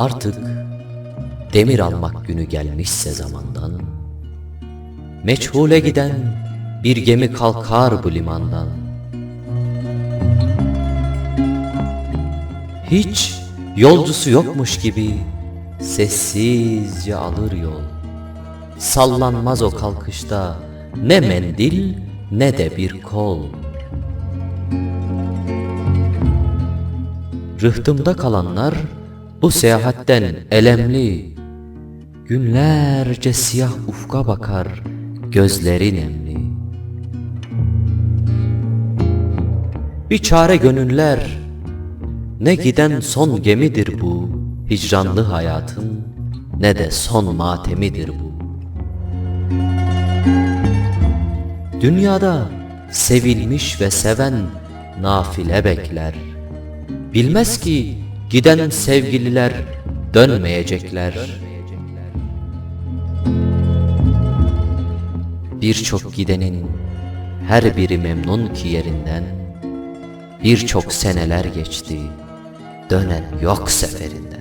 Artık demir almak günü gelmişse zamandan Meçhule giden bir gemi kalkar bu limandan. Hiç yolcusu yokmuş gibi sessizce alır yol. Sallanmaz o kalkışta ne mendil ne de bir kol. Rıhtımda kalanlar bu seyahatten elemli Günlerce siyah ufka bakar gözleri nemli. Bir çare gönüller Ne giden son gemidir bu Hicranlı hayatın Ne de son matemidir bu. Dünyada sevilmiş ve seven nafile bekler. Bilmez ki giden sevgililer dönmeyecekler. Birçok gidenin her biri memnun ki yerinden. Birçok seneler geçti, dönen yok seferinden.